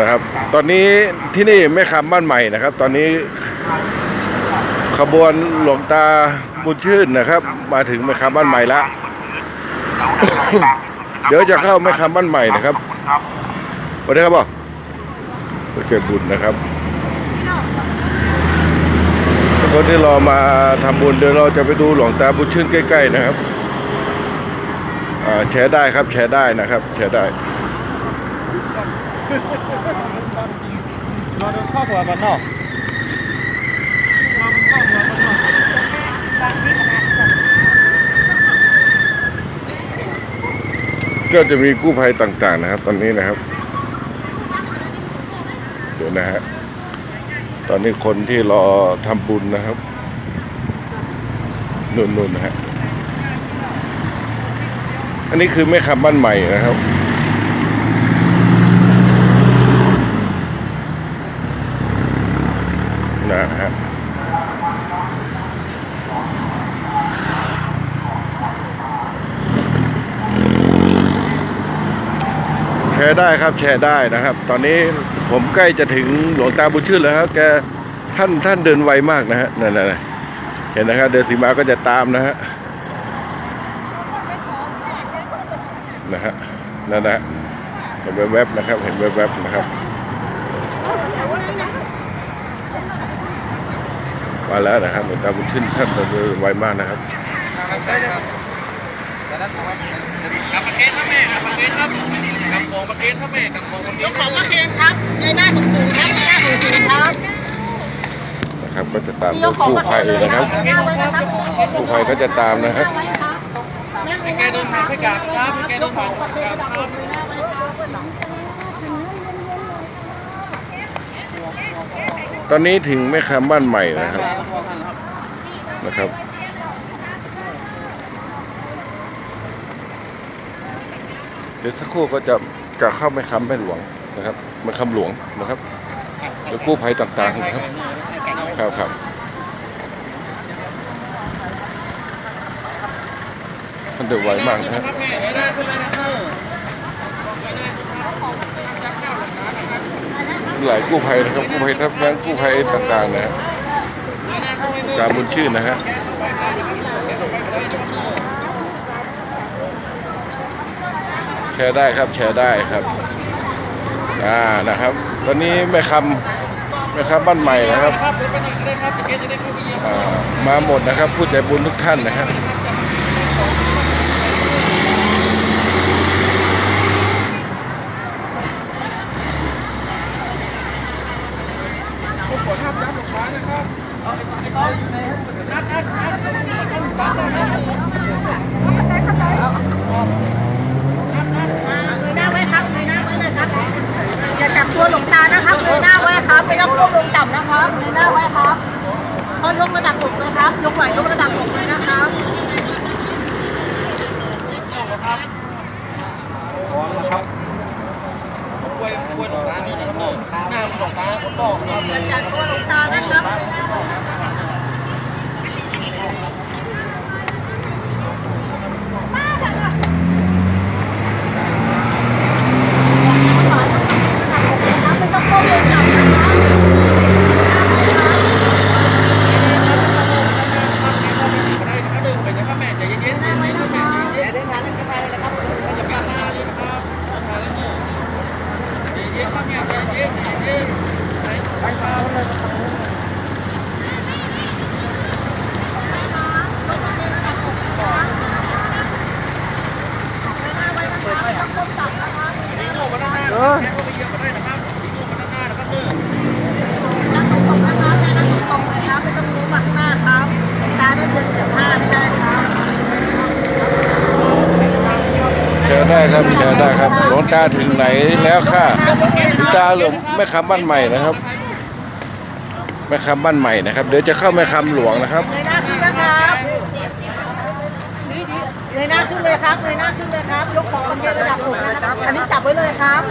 นะครับ ตอนนี้ที่นี่แม่คำบ้านใหม่นะครับ ตอนนี้ขบวนหลวงตาบุญชื่นนะครับ มาถึงแม่คำบ้านใหม่แล้วเดี๋ยวจะเข้าแม่คำบ้านใหม่นะครับสวัสดีครับพ่อเกิดบุญนะครับคนที่รอมาทำบุญเดี๋ยวเราจะไปดูหลวงตาบุญชื่นใกล้ ๆ นะครับแชร์ได้ครับแชร์ได้นะครับแชร์ได้ รอดูข้อหัวก่อนเนาะก็จะมีกู้ภัยต่างๆนะครับ ตอนนี้นะครับ เดี๋ยวนะฮะ ตอนนี้คนที่รอทำบุญนะครับนุ่นๆนะฮะ อันนี้คือแม่คำบ้านใหม่นะครับ นะฮะแชร์ได้ครับแชร์ได้นะครับ ตอนนี้ผมใกล้จะถึงหลวงตาบุญชื่นแล้วครับแกท่านท่านเดินไวมากนะฮะนั่นนะเห็นนะครับ เดินสีมาก็จะตามนะฮะนะฮะนั่นนะฮะเห็นแวบๆนะครับ เห็นแวบๆนะครับ มาแล้วนะครับหลวงตาบุญชื่นท่านเดินไวมากนะครับกับประเทศครับแม่กับประเทศครับกับของประเทศครับแม่กับของประเทยศกของมาเคนครับในหน้าสูงสูงครับในหน้าสูงสูงครับนะครับก็จะตามกู้ภัยนะครับกู้ภัยก็จะตามนะฮะให้แกเดินทางไปกราบครับแกเดินทางไปกับครับ ตอนนี้ถึงแม่คำบ้านใหม่นะครับ นะครับ เดี๋ยวสักครู่ก็จะจะเข้าแม่คำแม่หลวงนะครับแม่คำหลวงนะครับแล้วกู้ภัยต่างๆนะครับ ครับครับมันเดือดไวมากนะครับแม่ใหลายกู้ภัยนะครับกู้ภัยทัพแบงกู้ภัยต่างๆนะฮะการบุญชื่นนะฮะแชร์ได้ครับแชร์ได้ครับอ่านะครับ ตอนนี้แม่คำแม่คำบ้านใหม่นะครับมาหมดนะครับ ผู้ใจบุญทุกท่านนะฮะผู้ป่วยห้ามจับลูกค้านะครับเอาไอ้ไอ้ต้อยอยู่ในนัดนัดนัดต้องจับนะครับ เลยหน้าไว้ครับเลยหน้าไว้นะครับอย่าจับตัวหลวงตานะครับเลยหน้าไว้ครับไม่ต้องก้มลงต่ำนะครับเลยหน้าไว้ครับพอยกระดับอกเลยครับยกไหวยกระดับอกเลยนะครับ ระวังนะครับป่วยป่วยหลงตาเนี่ยนะครับหน้ามันหลงตาคนบอกครับ อย่าจับตัวหลวงตานะครับเลยหน้าไว้ครับ ไม่ต้องก้มลงต่ำนะครับ ได้ครับดึงไปนะครับแม่ใจเย็นๆนะไม่ต้องแม่ใจเย็นๆเดินทางเล่นกันไปเลยนะครับไม่จะกลับมาเลยนะครับเดินทางเล่นเนี่ยใจเย็นครับแม่ใจเย็นใจเย็นไปไปตาม เลยทิ้งลูกก็ไปเยี่ยมก็ได้นะครับทิ้งลูกมาด้านหน้นะครับเด้อนั่งตรงนะครับนั่งตรงๆนะครับไม่ต้องรู้มาข้างหน้าครับตาด้เดินเสียบผ้าไม่ได้ครับแชร์ได้ครับแชร์ได้ครับหลวงตาถึงไหนแล้วค่ะหลวงตาหลวงแม่คำบ้านใหม่นะครับ แม่คำบ้านใหม่นะครับ เดี๋ยวจะเข้าแม่คำหลวงนะครับเลยหน้าขึ้นนะครับเลยหน้าขึ้นเลยครับเลยหน้าขึ้นเลยครับ ยกของประเภทระดับอกนะครับ อันนี้จับไว้เลยครับ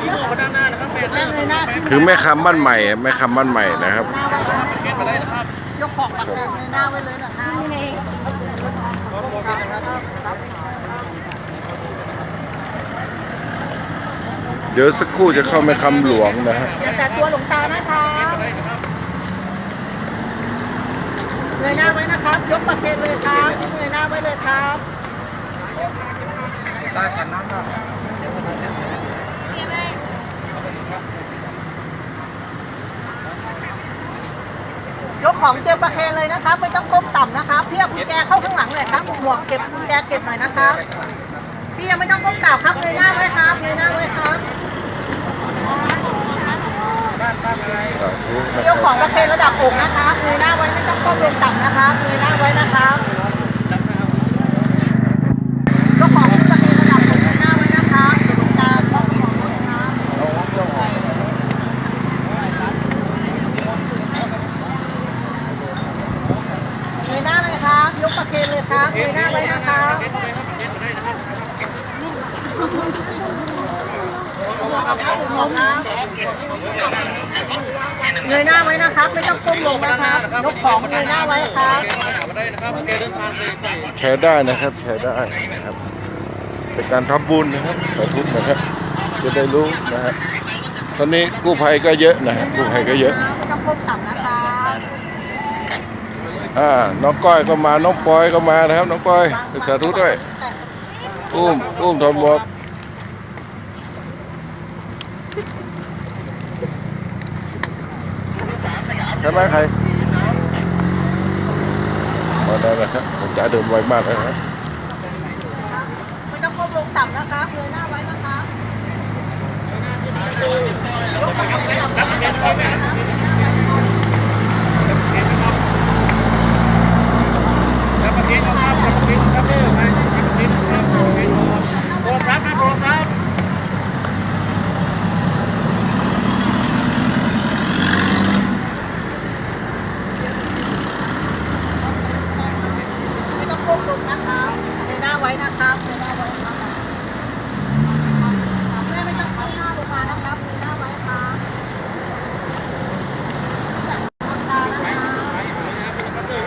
ทิ้งลูกมาด้านหน้านะครับแม่นั่งเลยหน้าขึ้นคือแม่คำบ้านใหม่แม่คำบ้านใหม่นะครับหน้าไว้ครับเก็บมาได้นะครับยกของประเภทเลยหน้าไว้เลยนะครับนี่ขอตัวกันนะครับเดี๋ยวสักครู่จะเข้าแม่คำหลวงนะฮะอย่าแตะตัวหลวงตานะครับ เงยหน้าไว้นะครับ ยกประเคนเลยครับเงยหน้าไว้เลยครับตากันน้ำครับยกของเตรียมประเคนเลยนะครับ ไม่ต้องก้มต่ำนะครับพี่เอากุญแจเข้าข้างหลังเลยครับหมวกเก็บกุญแจเก็บหน่อยนะครับพี่ยังไม่ต้องก้มต่ำครับเงยหน้าไว้ครับเงยหน้าไว้ครับบ้านบ้านอะไรสาธุนะพี่ครัเอาของบประเคนระดับอกนะครับเงยหน้าไว้ไม่ต้อง ก้มลงต่ำนะครับเงยหน้าไว้นะครับยกของประเคนระดับอกเงยหน้าไว้นะครับเดี๋ยวหลวงตาต้องของด้วยนะครับเงยหน้าเลยครับ ยกประเคนเลยครับเงยหน้าไว้นะครับขอบคุณครับ เงยหน้าไว้นะครับ ไม่ต้องก้มลงนะครับยกของเงยหน้าไว้ครับมาได้นะครับแกเดินทางเลยไปแชร์ได้นะครับแชร์ได้นะครับเป็นการทำบุญนะครับสาธุนะครับจะได้รู้นะฮะตอนนี้กู้ภัยก็เยอะนะฮะกู้ภัยก็เยอะไม่ต้องก้มต่ำนะครับอ่าน้องก้อยก็มาน้องปอยก็มานะครับ น้องปอยสาธุด้วยอุ้มอุ้มถอดหมวก ช่ไหมใครมาได้แล้วครับผมจะเดินไวมากเลยครับไม่ต้องก้มลงต่ำนะคะเงยหน้าไว้นะครับยกของเงยหน้าไว้นะครับ รับประเคนนะครับรับประเคนครับเด้อไปรับประเคนครับรับประเคนโทรศัพท์นะโทรศัพท์ ไม่ต้องก้ม ลงนะคะใดินหน้าไว้นะคะครับแม่ไม่ต้องเอาหน้าลงมานะครับเงยหน้าไว้ครับตานะครับ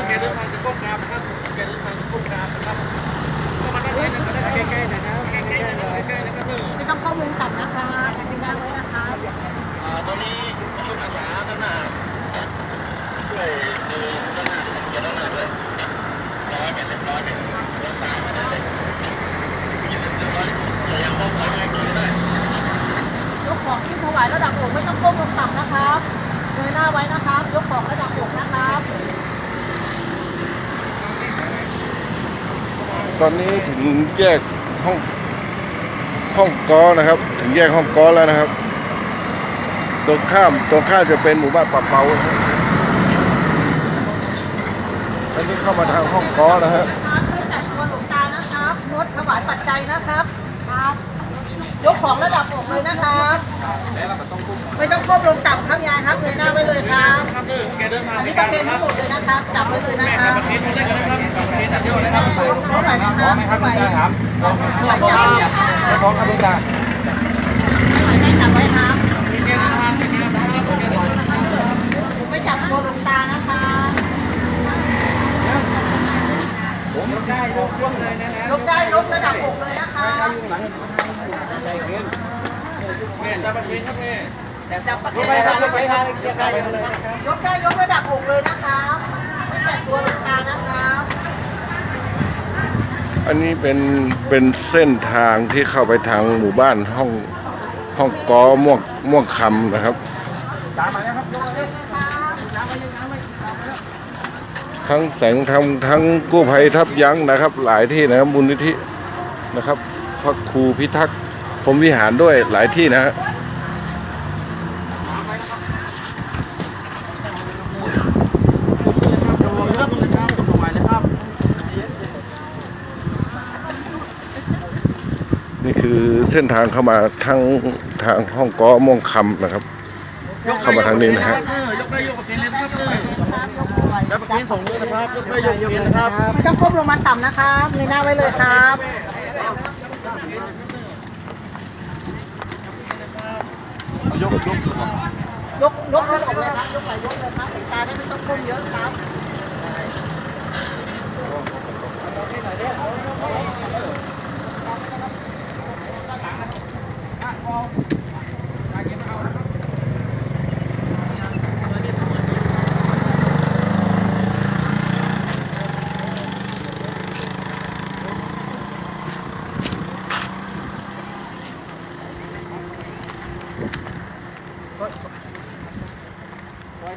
แกเดินทางจะก้มกราบครับแกเดินทางจะก้มกราบนะครับก็มาได้เลยนะครับได้ใกล้ๆนะครับใกล้ๆเลยใกล้ๆนะครับเด้อ ไม่ต้องเข้าวงต่ำนะคะแต่เงยหน้าไว้นะครับ อ่าตอนนี้ชุดอาสาด้านหน้าช่วยดูด้านหน้าเกียร์ด้านหน้าเลยร้อยเมตรเรียบร้อยเมตรเดินตามมาได้เลยยืนเรียบร้อยยังมองไปไม่ได้ ยกของขึ้นถวายระดับอกไม่ต้องก้มลงต่ำนะครับเงยหน้าไว้นะครับ ยกของระดับอกนะครับ ตอนนี้ถึงแยกห้องห้องกอนะครับ ถึงแยกห้องกอแล้วนะครับตรงข้ามตรงข้ามจะเป็นหมู่บ้านป่าเปาครับอันนี้เข้ามาทางห้องกอนะฮะครับเพื่อจัดตัวหลวงตานะครับงดถวายปัจจัยนะครับครับยกของระดับอกเลยนะครับ ไม่ต้องก้มลงต่ำครับยายครับเงยหน้าไว้เลยครับครับเด้อแกเดินทางอันในนี้ปการระเคนทั้งหมดเลยนะครับ จับไว้เลยนะแม่คครัรับบประเคนหมดเลยนะครับประเคนอันเดียวเลยครับเท่าไหร่นะครับเท่าไหร่ครับเท่าไหร่จับไม่พร้อมครับลุงตาไม่จับไว้ครับมีแกเดินทางในงานนะครับแกเดินทางไม่จับตัวหลวงตานะคะผมได้ยกช่วงเลยนะยกได้ยกระดับอกเลยนะคะใจขึ้นแม่จะประเคนครับแม่จับประเคนระดับอกเลยครับยกได้ยกระดับอกเลยนะครับไม่ตัวหลวงตานะครับอันนี้เป็นเป็นเส้นทางที่เข้าไปทางหมู่บ้านห้องห้องกอม่วงม่วงคำนะครับทั้งแสงทำทั้งกู้ภัยทับยั้งนะครับ หลายที่นะครับมูลนิธินะครับพระครูพิทักษ์ พรหมวิหารด้วยหลายที่นะฮะครับเลยครับถวายเลยครับนี่คือเส้นทางเข้ามาทั้งทางห้องกอม่วงคำนะครับ เข้ามาทางนี้นะฮะยกได้ยกประเคนเลยครับแล้วประเคนส่งด้วยนะครับยกได้ยกประเคนนะครับไม่ต้องก้มลงมาต่ำนะครับเงยหน้าไว้เลยครับ ยกยกยกยกระดับเลยครับยกไปยกเลยครับหลวงตาได้ไม่ต้องก้มเยอะครับ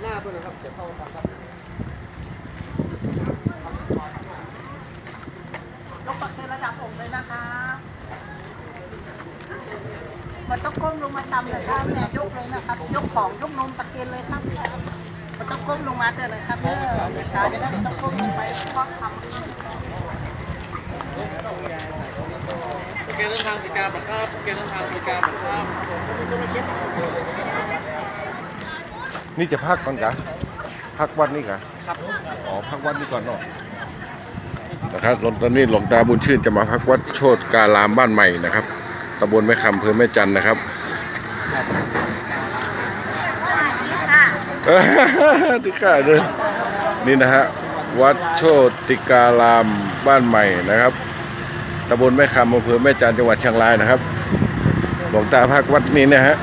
หน้าตัวนะครับจะเข้าทางครับยกปักเกณฑ์ระดับอกเลยนะคะ มันต้องก้มลงมาทำเลยครับแม่ยกเลยนะครับ ยกของยกนมตะเกียนเลยครับมันต้องก้มลงมาเตือนเลยครับเด้อตาจะได้ไม่ต้องก้มลงไปเพราะทำโอเคเดินทางบริการบัตรครับโอเคเดินทางบริการบัตรครับ นี่จะพักก่อนกะพักวัดนี่กะอ๋อพักวัดนี่ก่อนเนาะนะครับตอนนี้หลวงตาบุญชื่นจะมาพักวัดโชตการามบ้านใหม่นะครับตำบลแม่คำอำเภอแม่จันนะครับค่ะเอ้อที่ข้าเลยนี่นะฮะวัดโชติการามบ้านใหม่นะครับตำบลแม่คำอำเภอแม่จันจังหวัดเชียงรายนะครับ หลวงตาพักวัดนี้นะฮะ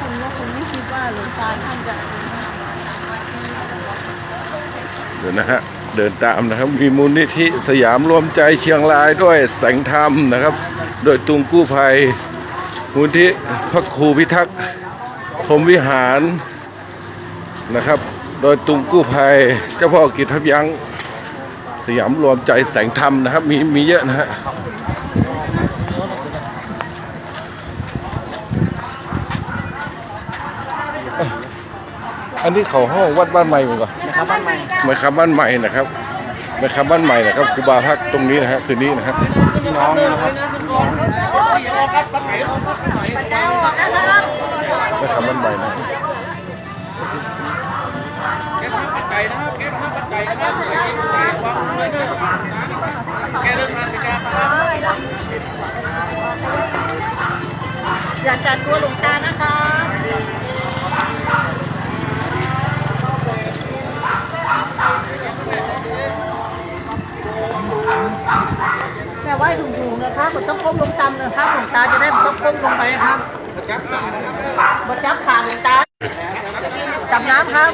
คุณว่าคุณไม่คิดว่าหลวงตาท่านจะ เดี๋ยวนะฮะเดินตามนะครับมีมูลนิธิสยามรวมใจเชียงรายด้วยแสงธรรมนะครับ โดยตุงกู้ภัยมูลนิธิพระครูพิทักษ์พรมวิหารนะครับ โดยตุงกู้ภัยเจ้าพ่อกิจทับยั้งสยามรวมใจแสงธรรมนะครับ มีมีเยอะนะฮะ อันนี้เขาห้องวัดบ้านใหม่เหมือนกันนะครับบ้านใหม่หมายคำบ้านใหม่นะครับหมายคำบ้านใหม่นะครับครูบาพักตรงนี้นะฮะคืนนี้นะฮะพี่น้องนะครับพี่น้องครับบัตรไหนบัตรไหนปัจจัยออกนะครับหมายคำบ้านใหม่นะแกทำปัจจัยนะครับแกทำปัจจัยนะครับแกทำปัจจัยวางไว้ด้วยแกเดินทางบริการบัตรครับอย่าจัดตัวหลวงตานะคะ ไว่าถุงๆนะครับมันต้องก้มลงต่ำนะครับหลวงตาจะได้ไม่ต้องก้มลงไปครับจับขานะครับมาจับขาหลวงตาจับน้ำครับ